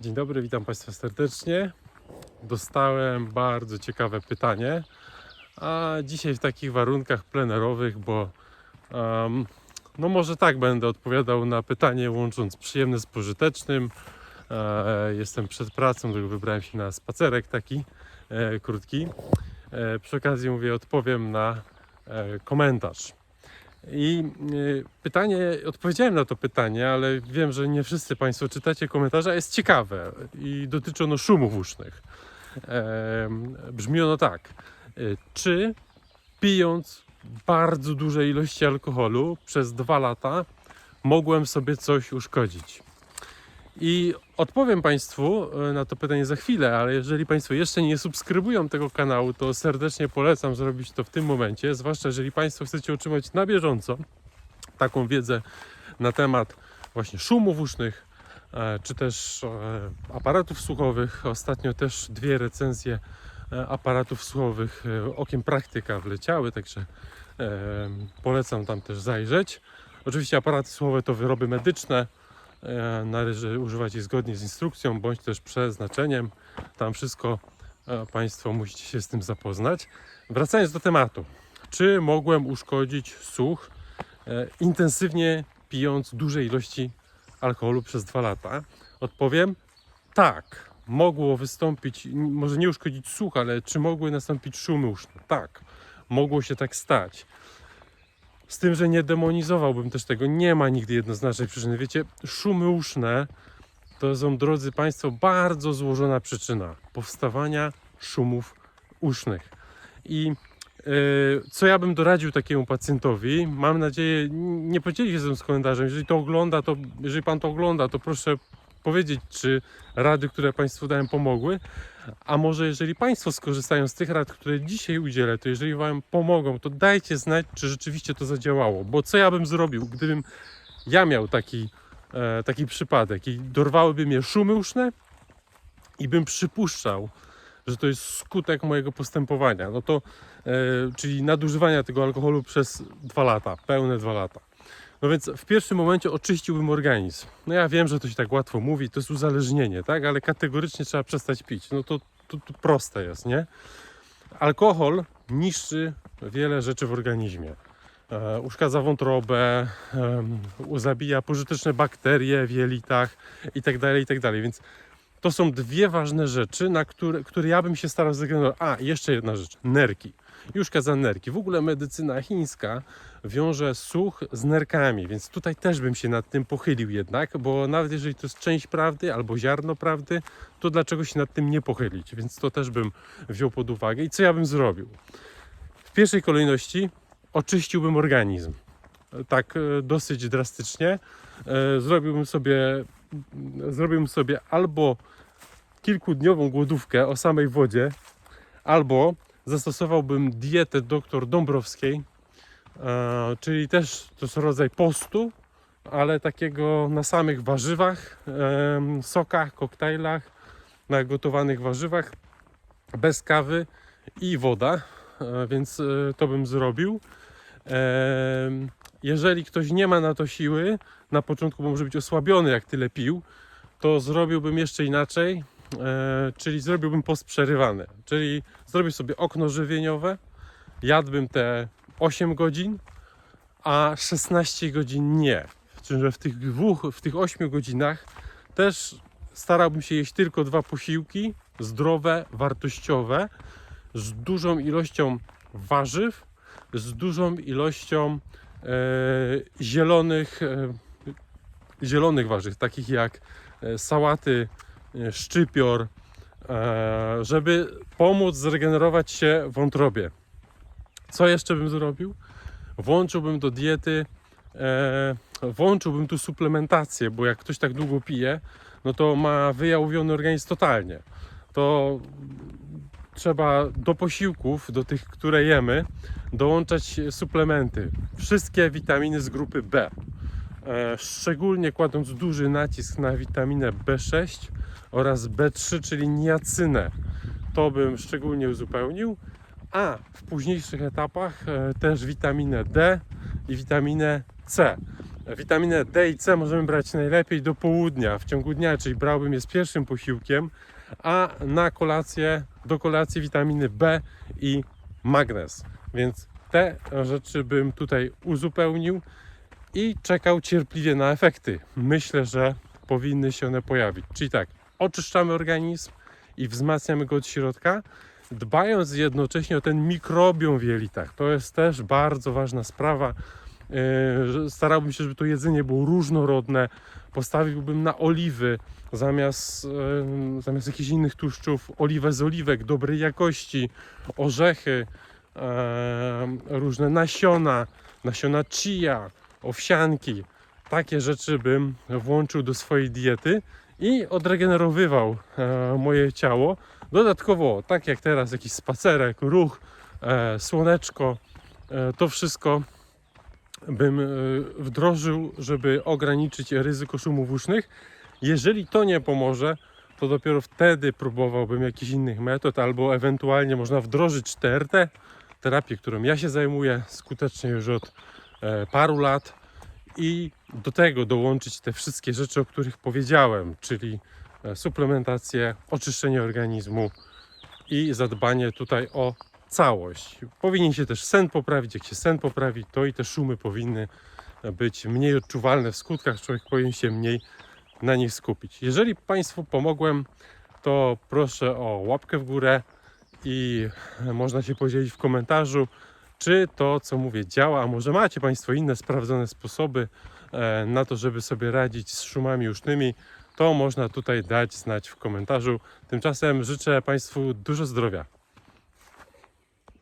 Dzień dobry, witam Państwa serdecznie. Dostałem bardzo ciekawe pytanie, a dzisiaj w takich warunkach plenerowych, bo em, no może tak będę odpowiadał na pytanie, łącząc przyjemne z pożytecznym. E, jestem przed pracą, dlatego wybrałem się na spacerek taki e, krótki. E, przy okazji mówię, odpowiem na e, komentarz. I y, pytanie, odpowiedziałem na to pytanie, ale wiem, że nie wszyscy Państwo czytacie komentarze, jest ciekawe i dotyczy ono szumów usznych. Brzmi ono tak. Y, Czy pijąc bardzo duże ilości alkoholu przez dwa lata mogłem sobie coś uszkodzić? I odpowiem Państwu y, na to pytanie za chwilę, ale jeżeli Państwo jeszcze nie subskrybują tego kanału, to serdecznie polecam zrobić to w tym momencie, zwłaszcza jeżeli Państwo chcecie otrzymać na bieżąco taką wiedzę na temat właśnie szumów usznych, e, czy też e, aparatów słuchowych. Ostatnio też dwie recenzje e, aparatów słuchowych e, okiem praktyka wleciały, także e, polecam tam też zajrzeć. Oczywiście aparaty słuchowe to wyroby medyczne, E, Należy używać ich zgodnie z instrukcją bądź też przeznaczeniem. Tam wszystko e, Państwo musicie się z tym zapoznać. Wracając do tematu. Czy mogłem uszkodzić słuch e, intensywnie pijąc duże ilości alkoholu przez dwa lata? Odpowiem tak. Mogło wystąpić, może nie uszkodzić słuch, ale czy mogły nastąpić szumy uszne? Tak. Mogło się tak stać. Z tym, że nie demonizowałbym też tego. Nie ma nigdy jednoznacznej przyczyny. Wiecie, szumy uszne to są, drodzy Państwo, bardzo złożona przyczyna powstawania szumów usznych. I yy, co ja bym doradził takiemu pacjentowi? Mam nadzieję, nie podzieli się ze mną z komentarzem. Jeżeli to ogląda, to jeżeli Pan to ogląda, to proszę powiedzieć, czy rady, które Państwu dałem, pomogły. A może jeżeli Państwo skorzystają z tych rad, które dzisiaj udzielę, to jeżeli Wam pomogą, to dajcie znać, czy rzeczywiście to zadziałało. Bo co ja bym zrobił, gdybym ja miał taki, e, taki przypadek i dorwałyby mnie szumy uszne i bym przypuszczał, że to jest skutek mojego postępowania, no to, e, czyli nadużywania tego alkoholu przez dwa lata, pełne dwa lata. No więc w pierwszym momencie oczyściłbym organizm. No ja wiem, że to się tak łatwo mówi, to jest uzależnienie, tak? Ale kategorycznie trzeba przestać pić. No to, to, to proste jest, nie? Alkohol niszczy wiele rzeczy w organizmie. E, uszkadza wątrobę, em, zabija pożyteczne bakterie w jelitach itd., itd. Więc to są dwie ważne rzeczy, na które, które ja bym się starał zregenerować. A, jeszcze jedna rzecz. Nerki. I uszkadza nerki. W ogóle medycyna chińska wiąże słuch z nerkami, więc tutaj też bym się nad tym pochylił jednak, bo nawet jeżeli to jest część prawdy albo ziarno prawdy, to dlaczego się nad tym nie pochylić? Więc to też bym wziął pod uwagę. I co ja bym zrobił? W pierwszej kolejności oczyściłbym organizm. Tak e, dosyć drastycznie. E, Zrobiłbym sobie, zrobiłbym sobie albo kilkudniową głodówkę o samej wodzie, albo zastosowałbym dietę dr Dąbrowskiej, e, czyli też to jest rodzaj postu, ale takiego na samych warzywach, sokach, koktajlach, na gotowanych warzywach, bez kawy i woda, e, więc e, to bym zrobił. Jeżeli ktoś nie ma na to siły, na początku może być osłabiony, jak tyle pił, to zrobiłbym jeszcze inaczej, czyli zrobiłbym post przerywany, czyli zrobił sobie okno żywieniowe, jadłbym te 8 godzin, a 16 godzin nie. Czyli w tych dwóch, w tych 8 godzinach też starałbym się jeść tylko dwa posiłki, zdrowe, wartościowe, z dużą ilością warzyw, z dużą ilością e, zielonych, e, zielonych warzyw, takich jak e, sałaty, e, szczypior, e, żeby pomóc zregenerować się wątrobie. Co jeszcze bym zrobił? Włączyłbym do diety, e, włączyłbym tu suplementację, bo jak ktoś tak długo pije, no to ma wyjałowiony organizm totalnie. To trzeba do posiłków, do tych, które jemy, dołączać suplementy. Wszystkie witaminy z grupy B. E, szczególnie kładąc duży nacisk na witaminę B6 oraz B3, czyli niacynę. To bym szczególnie uzupełnił. A w późniejszych etapach e, też witaminę D i witaminę C. Witaminę D i C możemy brać najlepiej do południa, w ciągu dnia, czyli brałbym je z pierwszym posiłkiem, a na kolację, do kolacji witaminy B i magnez. Więc te rzeczy bym tutaj uzupełnił i czekał cierpliwie na efekty. Myślę, że powinny się one pojawić. Czyli tak, oczyszczamy organizm i wzmacniamy go od środka, dbając jednocześnie o ten mikrobiom w jelitach. To jest też bardzo ważna sprawa. Yy, Starałbym się, żeby to jedzenie było różnorodne. Postawiłbym na oliwy zamiast, yy, zamiast jakichś innych tłuszczów, oliwę z oliwek dobrej jakości, orzechy, yy, różne nasiona, nasiona chia, owsianki. Takie rzeczy bym włączył do swojej diety i odregenerowywał e, moje ciało. Dodatkowo, tak jak teraz, jakiś spacerek, ruch, e, słoneczko, e, to wszystko bym e, wdrożył, żeby ograniczyć ryzyko szumów usznych. Jeżeli to nie pomoże, to dopiero wtedy próbowałbym jakichś innych metod, albo ewentualnie można wdrożyć TRT, terapię, którą ja się zajmuję skutecznie już od paru lat i do tego dołączyć te wszystkie rzeczy, o których powiedziałem, czyli e, suplementację, oczyszczenie organizmu i zadbanie tutaj o całość. Powinien się też sen poprawić. Jak się sen poprawi, to i te szumy powinny być mniej odczuwalne w skutkach. Człowiek powinien się mniej na nich skupić. Jeżeli Państwu pomogłem, to proszę o łapkę w górę i można się podzielić w komentarzu, czy to, co mówię, działa, a może macie Państwo inne sprawdzone sposoby e, na to, żeby sobie radzić z szumami usznymi, to można tutaj dać znać w komentarzu. Tymczasem życzę Państwu dużo zdrowia.